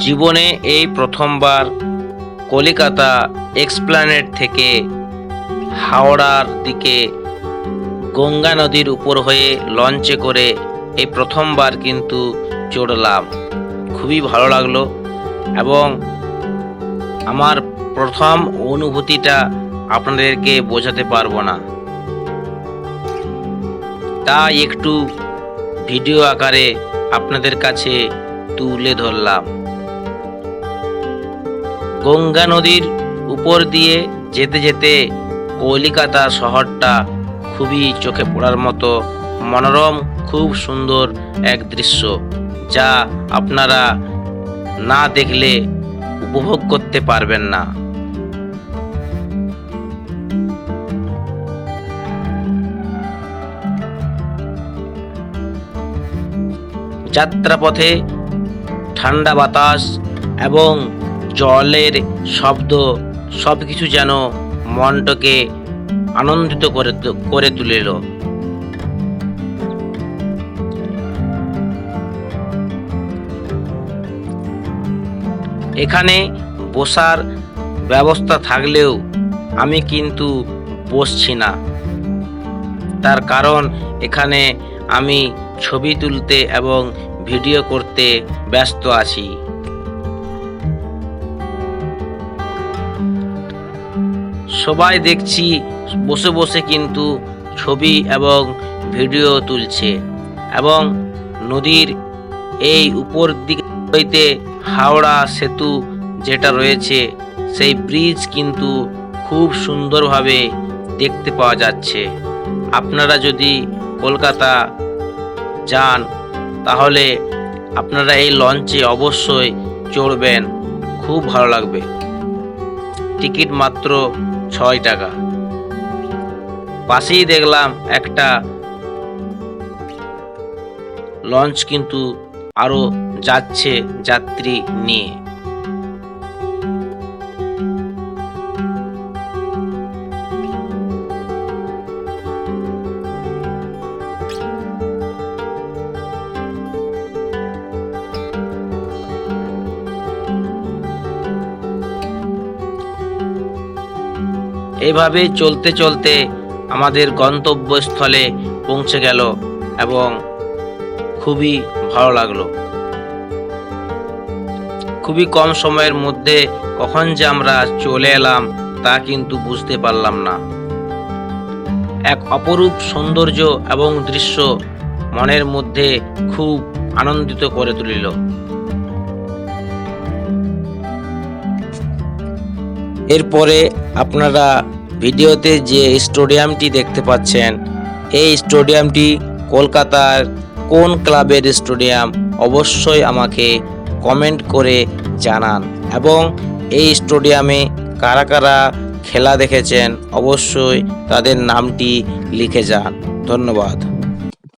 জীবনে এই প্রথমবার কলিকাতা এক্সপ্ল্যানেট থেকে হাওড়ার দিকে গঙ্গা নদীর উপর হয়ে লঞ্চে করে এই প্রথমবার কিন্তু চড়লাম। খুবই ভালো লাগল এবং আমার প্রথম অনুভূতিটা আপনাদেরকে বোঝাতে পারব না। তাই একটু ভিডিও আকারে আপনাদের কাছে তুলে ধরলাম। গঙ্গা নদীর উপর দিয়ে যেতে যেতে কলিকাতা শহরটা খুবই চোখে পড়ার মতো মনোরম, খুব সুন্দর এক দৃশ্য, যা আপনারা না দেখলে উপভোগ করতে পারবেন না। যাত্রাপথে ঠান্ডা বাতাস এবং জলের শব্দ সব কিছু যেন মনটাকে আনন্দিত করে করে তুলিল। এখানে বসার ব্যবস্থা থাকলেও আমি কিন্তু বসছি না। তার কারণ এখানে আমি ছবি তুলতে এবং ভিডিও করতে ব্যস্ত আছি। সবাই দেখছি বসে বসে কিন্তু ছবি এবং ভিডিও তুলছে এবং নদীর এই উপর দিকে হইতে হাওড়া সেতু যেটা রয়েছে, সেই ব্রিজ কিন্তু খুব সুন্দরভাবে দেখতে পাওয়া যাচ্ছে। আপনারা যদি কলকাতা যান, তাহলে আপনারা এই লঞ্চে অবশ্যই চড়বেন। খুব ভালো লাগবে। টিকিট মাত্র ছয় টাকা। পাশেই দেখলাম একটা লঞ্চ কিন্তু আরও যাচ্ছে যাত্রী নিয়ে। এভাবে চলতে চলতে আমাদের গন্তব্যস্থলে পৌঁছে গেল এবং খুবই ভালো লাগল। খুবই কম সময়ের মধ্যে কখন যে আমরা চলে এলাম তা কিন্তু বুঝতে পারলাম না। এক অপরূপ সৌন্দর্য এবং দৃশ্য মনের মধ্যে খুব আনন্দিত করে তুলিল। এরপরে আপনারা ভিডিওতে যে স্টেডিয়ামটি দেখতে পাচ্ছেন, এই স্টেডিয়ামটি কলকাতার কোন ক্লাবের স্টেডিয়াম, অবশ্যই আমাকে কমেন্ট করে জানান। এবং এই স্টেডিয়ামে কারা কারা খেলা দেখেছেন, অবশ্যই তাদের নামটি লিখে যান। ধন্যবাদ।